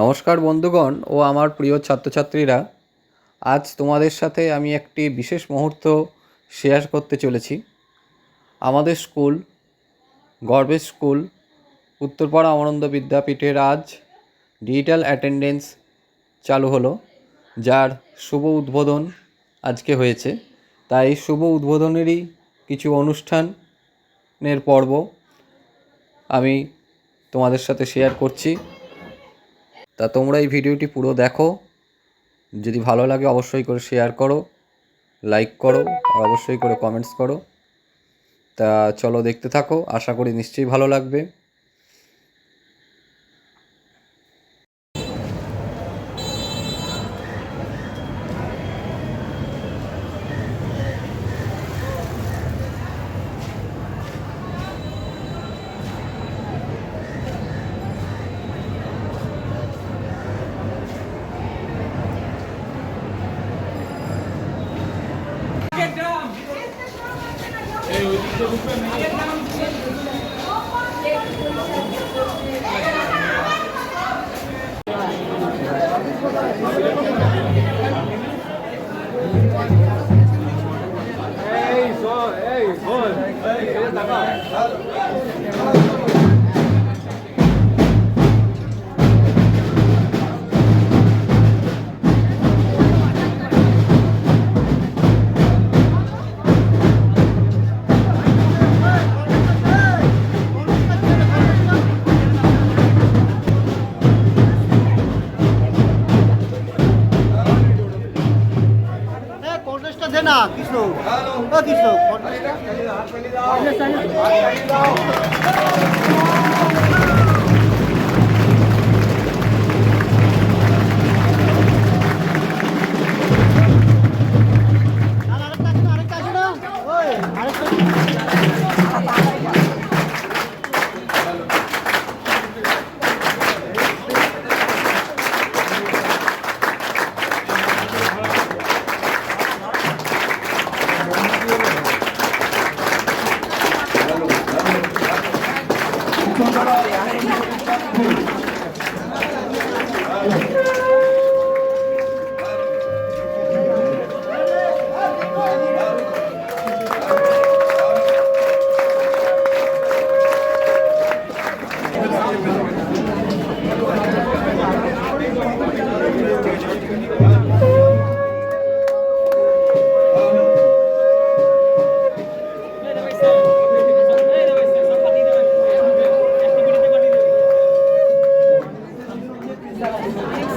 নমস্কার বন্ধুগণ ও আমার প্রিয় ছাত্রছাত্রীরা, আজ তোমাদের সাথে আমি একটি বিশেষ মুহূর্ত শেয়ার করতে চলেছি। আমাদের স্কুল, গর্বের স্কুল, উত্তরপাড়া অমরন্দ বিদ্যাপীঠের আজ ডিজিটাল অ্যাটেন্ডেন্স চালু হলো, যার শুভ উদ্বোধন আজকে হয়েছে। তাই শুভ উদ্বোধনেরই কিছু অনুষ্ঠানের পর্ব আমি তোমাদের সাথে শেয়ার করছি। তা তোমরা এই ভিডিওটি পুরো দেখো। যদি ভালো লাগে অবশ্যই করে শেয়ার করো লাইক করো, আর অবশ্যই করে কমেন্টস করো। তা চলো দেখতে থাকো, আশা করি নিশ্চয়ই ভালো লাগবে। Eu não ও কৃষ্ণ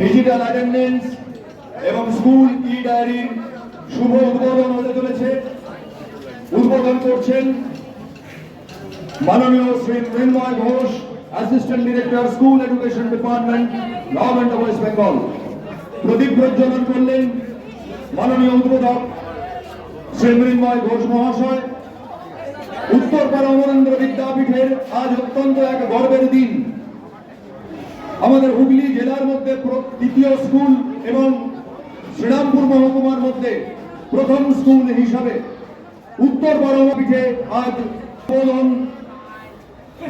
ডিজিটাল অ্যাটেন্ডেন্স এবং স্কুল ই ডায়েরির শুভ উদ্বোধন হতে চলেছে। উদ্বোধন করছেন মাননীয় Shri Mrinmoy Ghosh assistant director school education department government of West Bengal প্রদীপ প্রজ্বলন করলেন মাননীয় উদ্বোধক শ্রী মৃন্ময় ঘোষ মহাশয়। উত্তরপাড়া অমরেন্দ্র বিদ্যাপীঠের আজ অত্যন্ত এক গর্বের দিন। আমাদের হুগলি জেলার মধ্যে দ্বিতীয় স্কুল এবং শ্রীরামপুর মহকুমার মধ্যে প্রথম স্কুল হিসাবে উত্তর পীঠে আজ উদ্বোধন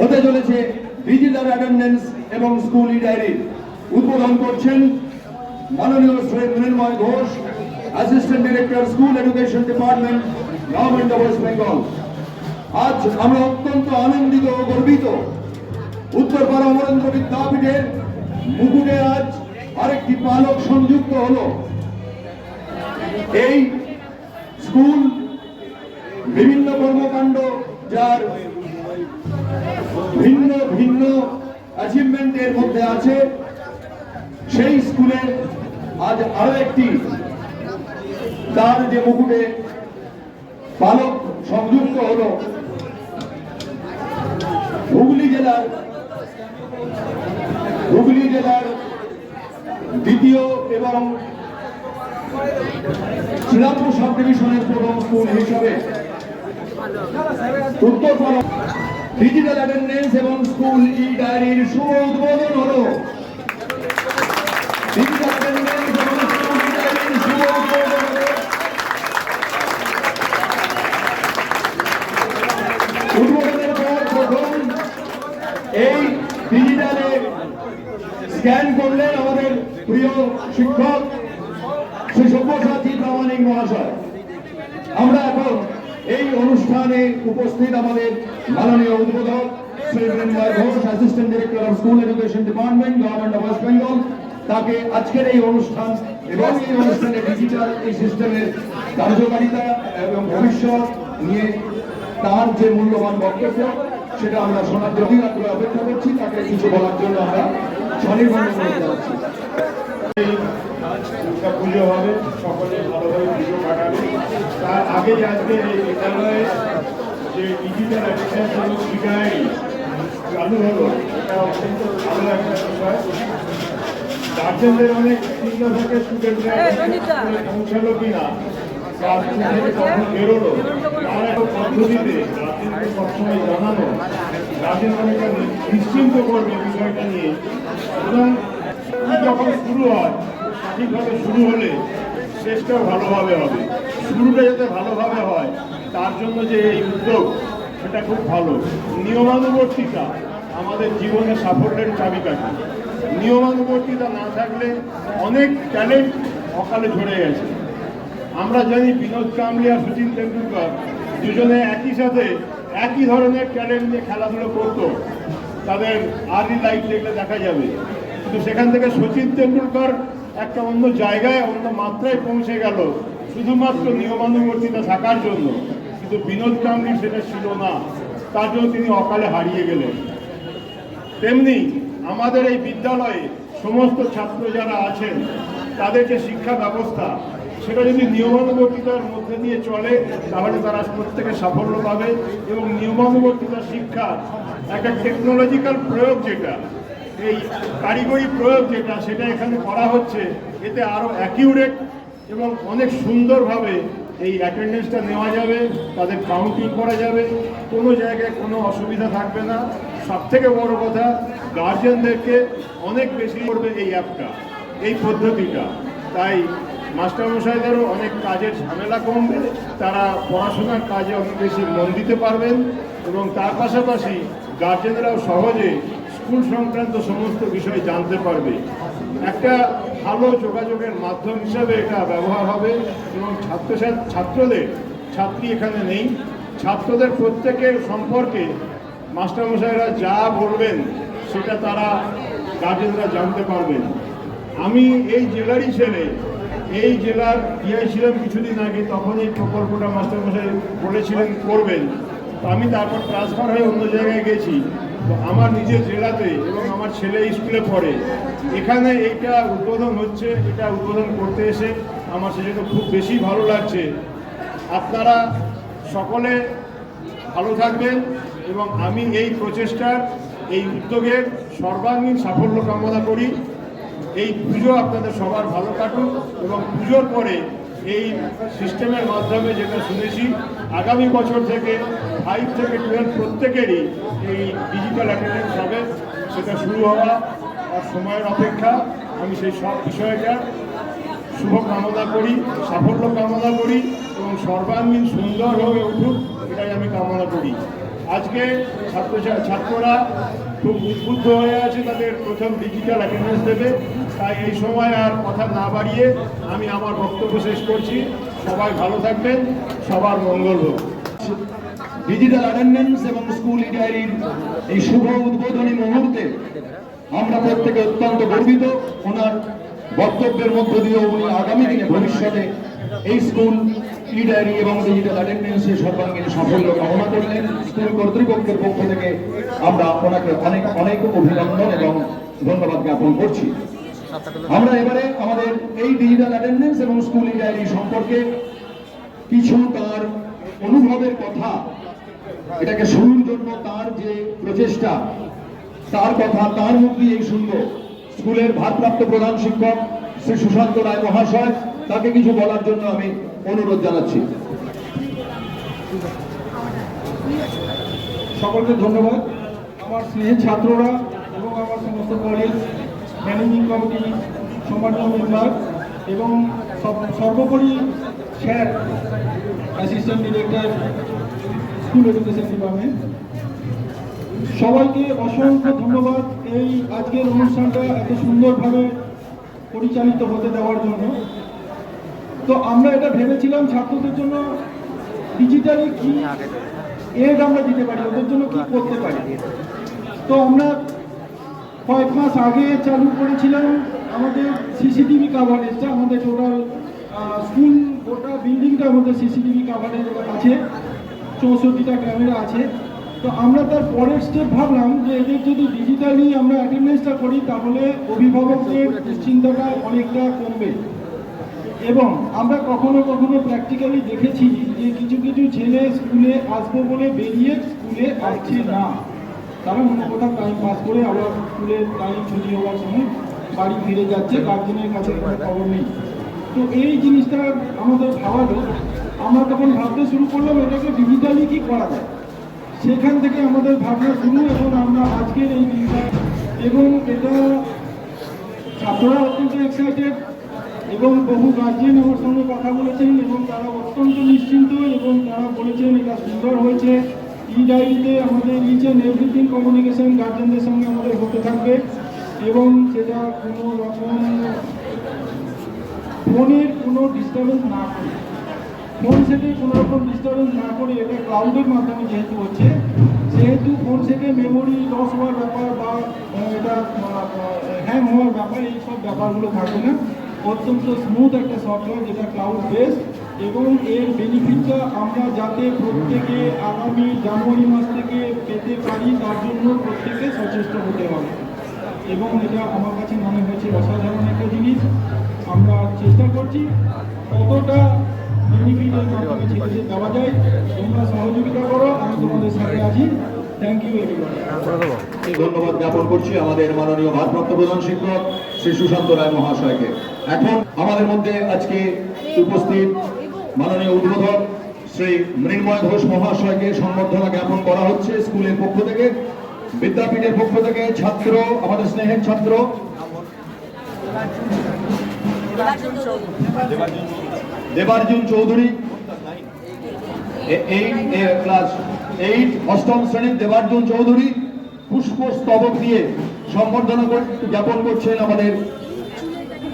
হতে চলেছে ডিজিটাল অ্যাটেন্ডেন্স এবং স্কুল ডায়েরি উদ্বোধন করছেন মাননীয় Shri Mrinmoy Ghosh, assistant director, school education department, government of West Bengal. আজ আমরা অত্যন্ত আনন্দিত ও গর্বিত উত্তরপাড়া অমরেন্দ্র বিদ্যাপীঠের মুকুটে আজ আরেকটি পালক সংযুক্ত হল। এই স্কুল বিভিন্ন কর্মকাণ্ড যার ভিন্ন ভিন্ন অ্যাচিভমেন্টের মধ্যে আছে, সেই স্কুলে আজ আরও একটি। তার যে মুকুটে পালক সংযুক্ত হলো, হুগলি জেলার হুগলি জেলার দ্বিতীয় এবং শ্রীরামপুর সাব ডিভিশনের প্রথম স্কুল হিসাবে উত্তর ডিজিটাল অ্যাটেন্ডেন্স এবং স্কুল ই ডায়েরির শুভ উদ্বোধন হলো। স্ক্যান করলেন আমাদের প্রিয় শিক্ষক শ্রী সব্যসাচী প্রামাণিক মহাশয়। আমরা এখন এই অনুষ্ঠানে উপস্থিত আমাদের মাননীয় উদ্বোধক ভবিষ্যৎ নিয়ে তার যে মূল্যবান সেটা আমরা অপেক্ষা করছি। তাকে কিছু বলার জন্য আমরা দুর্গা পুজো হবে সকলে ভালোভাবে পুজো কাটাবে। তার আগেই আজকে এই বিদ্যালয়ে যে ডিজিটাল এবং শিকারি চালু হলো এটা অত্যন্ত ভালো একটা বিষয়। গার্জেনদের অনেক চিন্তা থাকে স্টুডেন্টরা পৌঁছালো কিনা। বেরোলো তার একটা পদ্ধতিতে সবসময় জানানো অনেকটা নিশ্চিন্ত করবে বিষয়টা নিয়ে এবং যখন শুরু হয় সঠিকভাবে শুরু হলে শেষটাও ভালোভাবে হবে শুরুটা যাতে ভালোভাবে হয় তার জন্য যে এই উদ্যোগ সেটা খুব ভালো নিয়মানুবর্তিতা আমাদের জীবনে সাফল্যের চাবিকাঠি। নিয়মানুবর্তিতা না থাকলে অনেক ট্যালেন্ট অকালে ঝরে গেছে। আমরা জানি বিনোদ কামলি আর সচিন তেন্ডুলকর দুজনে একই সাথে একই ধরনের ট্যালেন্ট নিয়ে খেলাধুলো করতো। তাদের আর্লি লাইফ দেখলে দেখা যাবে। কিন্তু সেখান থেকে সচিন তেন্ডুলকর একটা অন্য জায়গায়, অন্য মাত্রায় পৌঁছে গেল, শুধুমাত্র নিয়মানুবর্তিতা থাকার জন্য। কিন্তু বিনোদ কামলি সেটা ছিল না। তার জন্য তিনি অকালে হারিয়ে গেলেন। তেমনি আমাদের এই বিদ্যালয়ে সমস্ত ছাত্র যারা আছেন, তাদের যে শিক্ষা ব্যবস্থা সেটা যদি নিয়মানুবর্তিতার মধ্যে দিয়ে চলে, তাহলে তারা প্রত্যেকে সাফল্য পাবে এবং নিয়মানুবর্তিতা শিক্ষা একটা টেকনোলজিক্যাল প্রয়োগ যেটা, এই কারিগরি প্রয়োগ যেটা, সেটা এখানে করা হচ্ছে। এতে আরও অ্যাকিউরেট এবং অনেক সুন্দরভাবে এই অ্যাটেন্ডেন্সটা নেওয়া যাবে, তাদের কাউন্টিং করা যাবে। কোনো জায়গায় কোনো অসুবিধা থাকবে না। সব থেকে বড় কথা গার্জেনদেরকে অনেক বেশি করবে এই অ্যাপটা এই পদ্ধতিটা। তাই মাস্টারমশাইদেরও অনেক কাজের ঝামেলা কমবে তারা পড়াশোনার কাজে অনেক বেশি মন দিতে পারবেন এবং তার পাশাপাশি গার্জেনরাও সহজে স্কুল সংক্রান্ত সমস্ত বিষয় জানতে পারবে। একটা ভালো যোগাযোগের মাধ্যম হিসাবে এটা ব্যবহার হবে এবং ছাত্র ছাত্রদের ছাত্রী এখানে নেই। ছাত্রদের প্রত্যেকের সম্পর্কে মাস্টারমশাইরা যা বলবেন সেটা তারা গার্জেনরা জানতে পারবেন। আমি এই জেলারই ছেলে এই জেলার ইয়ে ছিলাম কিছুদিন আগে তখন এই প্রকল্পটা মাস্টারমশাই বলেছিলেন করবেন। আমি তারপর ট্রান্সফার হয়ে অন্য জায়গায় গেছি। তো আমার নিজের জেলাতে এবং আমার ছেলে স্কুলে পড়ে। এখানে এইটা উদ্বোধন হচ্ছে, এটা উদ্বোধন করতে এসে আমার সেজন্য খুব বেশি ভালো লাগছে। আপনারা সকলে ভালো থাকবেন এবং আমি এই প্রচেষ্টার, এই উদ্যোগের সর্বাঙ্গীন সাফল্য কামনা করি। এই পুজো আপনাদের সবার ভালো কাটুক এবং পুজোর পরে এই সিস্টেমের মাধ্যমে যেটা শুনেছি, আগামী বছর থেকে ফাইভ থেকে টুয়েলভ প্রত্যেকেরই এই ডিজিটাল অ্যাটেন্ডেন্স হবে। সেটা শুরু হওয়া আর সময়ের অপেক্ষা। আমি সেই সব বিষয়টা শুভ কামনা করি, সাফল্য কামনা করি এবং সর্বাঙ্গীন সুন্দর হয়ে উঠুক, এটাই আমি কামনা করি। আজকে ছাত্র ছাত্ররা খুব উদ্বুদ্ধ হয়ে আছে তাদের প্রথম ডিজিটাল অ্যাটেন্ডেন্স দেবে। তাই এই সময় আর কথা না বাড়িয়ে আমি আমার বক্তব্য শেষ করছি। সবাই ভালো থাকবেন, সবার মঙ্গল হোক। ডিজিটাল অ্যাটেন্ডেন্স এবং স্কুল ডায়েরির এই শুভ উদ্বোধনী মুহূর্তে আমরা প্রত্যেকে অত্যন্ত গর্বিত। ওনার বক্তব্যের মধ্য দিয়ে উনি আগামী দিনে ভবিষ্যতে এই স্কুল, ই এবং ডিজিটাল অ্যাটেন্ডেন্সের সর্বাঙ্গীন সাফল্য কামনা করলেন। স্কুল কর্তৃপক্ষের পক্ষ থেকে আমরা ওনাকে অনেক অনেক অভিনন্দন এবং ধন্যবাদ জ্ঞাপন করছি। আমরা এবারে আমাদের এই ডিজিটাল অ্যাটেন্ডেন্স এবং স্কুল ই সম্পর্কে কিছু তার অনুভবের কথা, এটাকে শুরুর জন্য তার যে প্রচেষ্টা, তার কথা তার মুখ দিয়েই শুনব। স্কুলের ভারপ্রাপ্ত প্রধান শিক্ষক শ্রী সুশান্ত রায় মহাশয়, তাকে কিছু বলার জন্য আমি অনুরোধ জানাচ্ছি। সকলকে ধন্যবাদ। আমার স্নেহের ছাত্ররা এবং আমার সমস্ত কলেজ ম্যানেজিং কমিটি সম্মানীয় মেম্বার এবং সর্বোপরি sir, assistant director, school education department. সবাইকে অসংখ্য ধন্যবাদ। এই আজকের অনুষ্ঠানটা এত সুন্দরভাবে পরিচালিত হতে দেওয়ার জন্য। তো আমরা এটা ভেবেছিলাম ছাত্রদের জন্য ডিজিটালি কি এড আমরা দিতে পারি, ওদের জন্য কি করতে পারি। তো আমরা কয়েক মাস আগে চালু করেছিলাম আমাদের সিসিটিভি কাভারেজটা আমাদের টোটাল স্কুল গোটা বিল্ডিংটার মধ্যে সিসিটিভি কাভারেজ আছে। চৌষট্টিটা ক্যামেরা আছে। তো আমরা তার পরের স্টেপ ভাবলাম যে এদের যদি ডিজিটালি আমরা অ্যাটেন্ডেন্সটা করি, তাহলে অভিভাবকদের দুশ্চিন্তাটা অনেকটা কমবে। এবং আমরা কখনো কখনো প্র্যাকটিক্যালি দেখেছি যে কিছু কিছু ছেলে স্কুলে আসব বলে বেরিয়ে স্কুলে আসছে না। তারা অন্য কোথাও টাইম পাস করে আবার স্কুলের টাইম ছুটি হওয়ার সময় বাড়ি ফিরে যাচ্ছে গার্জেনের কাছে কোনো খবর নেই। তো এই জিনিসটা আমাদের ভাবালো আমরা তখন ভাবতে শুরু করলাম এটাকে ডিজিটালি কি করা যায়? সেখান থেকে আমাদের ভাবনা শুরু এবং আমরা আজকের এই দিনটা এবং এটা ছাত্ররা অত্যন্ত এক্সাইটেড এবং বহু গার্জেন আমার সঙ্গে কথা বলেছেন এবং তারা অত্যন্ত নিশ্চিন্ত এবং তারা বলেছেন এটা সুন্দর হয়েছে। ই ডায়েরিতে আমাদের ইচ অ্যান্ড এভরিথিং কমিউনিকেশন গার্জেনদের সঙ্গে আমাদের হতে থাকবে এবং সেটা কোনো রকম ফোনের কোনো ডিস্টারবেন্স না করে ফোন সেটে কোনো রকম ডিস্টারবেন্স না করে এটা ক্লাউডের মাধ্যমে যেহেতু হচ্ছে, সেহেতু ফোন সেটে মেমোরি লস হওয়ার ব্যাপার বা এটা হ্যাং হওয়ার ব্যাপার, এই সব ব্যাপারগুলো থাকবে না। অত্যন্ত স্মুথ একটা সফটওয়্যার যেটা ক্লাউড বেস এবং এর বেনিফিটটা আমরা যাতে প্রত্যেকে আগামী জানুয়ারি মাস থেকে পেতে পারি, তার জন্য প্রত্যেকে সচেষ্ট হতে হবে। এবং এটা আমার কাছে মনে হয়েছে অসাধারণ একটা জিনিস। আমরা চেষ্টা করছি, কতটা ধন্যবাদ জ্ঞাপন করছি আমাদের মাননীয় ভারপ্রাপ্ত প্রধান শিক্ষক শ্রী সুশান্ত রায় মহাশয়কে। এখন আমাদের মধ্যে আজকে উপস্থিত মাননীয় উদ্বোধক শ্রী মৃন্ময় ঘোষ মহাশয়কে সম্বর্ধনা জ্ঞাপন করা হচ্ছে স্কুলের পক্ষ থেকে, বিদ্যাপীঠের পক্ষ থেকে। ছাত্র, আমাদের স্নেহের ছাত্র। দেবার্জুন চৌধুরী ক্লাস এইট অষ্টম শ্রেণির দেবার্জুন চৌধুরী পুষ্প স্তবক দিয়ে সম্বর্ধনা জ্ঞাপন করছেন আমাদের,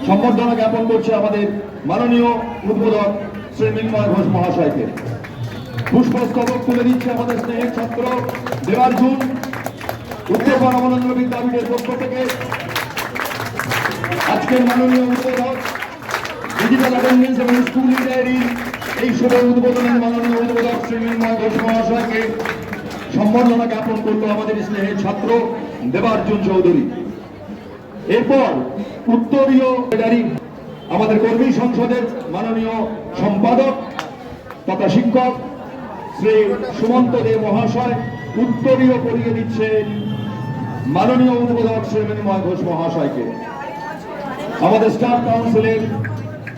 সম্বর্ধনা জ্ঞাপন করছে আমাদের মাননীয় উদ্বোধক শ্রী মৃন্ময় ঘোষ মহাশয়কে। পুষ্প স্তবক তুলে দিচ্ছে আমাদের স্নেহের ছাত্র দেবার্জুন উত্তর পরমানন্দ বিদ্যাপীঠের পক্ষ থেকে। আজকের মাননীয় উদ্বোধক ডিজিটাল এবং স্কুল এই শুভ উদ্বোধনের মাননীয় সম্বর্ধনা জ্ঞাপন করল আমাদের স্নেহের ছাত্র দেবার্জুন চৌধুরী এরপর উত্তরীয় আমাদের কর্মী সংসদের মাননীয় সম্পাদক তথা শিক্ষক শ্রী সুমন্ত দে মহাশয় উত্তরীয় করিয়ে দিচ্ছেন মাননীয় উদ্বোধক শ্রী মৃন্ময় ঘোষ মহাশয়কে। আমাদের স্টাফ কাউন্সিলের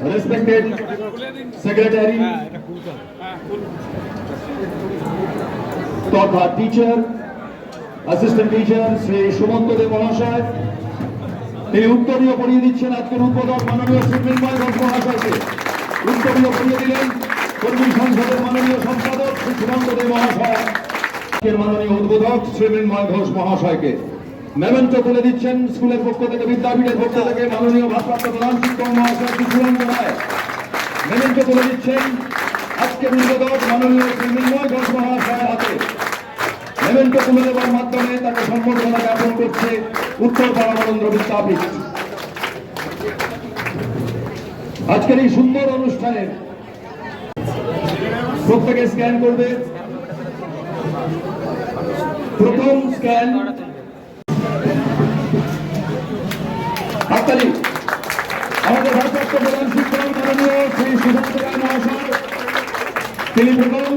রেসপেক্টেড সেক্রেটারি তথা teacher assistant teacher Shri Sumanta Deb মহাশয় তিনি উত্তরীয় পড়িয়ে দিচ্ছেন আজকের উদ্বোধক মাননীয় মৃন্ময় ঘোষ মহাশয়কে। উত্তরীয় পড়িয়ে দিলেন কর্মী সংসদের মাননীয় সম্পাদক শ্রী সুমন্ত দেব মহাশয়। মাননীয় উদ্বোধক শ্রী মৃন্ময় ঘোষ মহাশয়কে। মেমেন্টো তুলে দিচ্ছেন, স্কুলের পক্ষ থেকে বিদ্যাপীঠের পক্ষ থেকে মাননীয় ভারপ্রাপ্ত প্রধান শিক্ষক মহাশয় সুরেন্দ্র রায় মেমেন্টো তুলে দিচ্ছেন আজকের উদ্বোধক মাননীয় শ্রী মৃন্ময় ঘোষ মহাশয়ের হাতে। মেমেন্টো তুলে দেওয়ার মাধ্যমে তাকে সম্বর্ধনা জ্ঞাপন করছে উত্তর পরমানন্দ বিদ্যাপীঠ। আজকের এই সুন্দর অনুষ্ঠানে প্রত্যেকে স্ক্যান করবে। প্রথম স্ক্যান হাততালি আমাদের ভারপ্রাপ্ত প্রধান শিক্ষক মাননীয় শ্রী সুধান্ত রায় মহাশয় তিনি প্রথম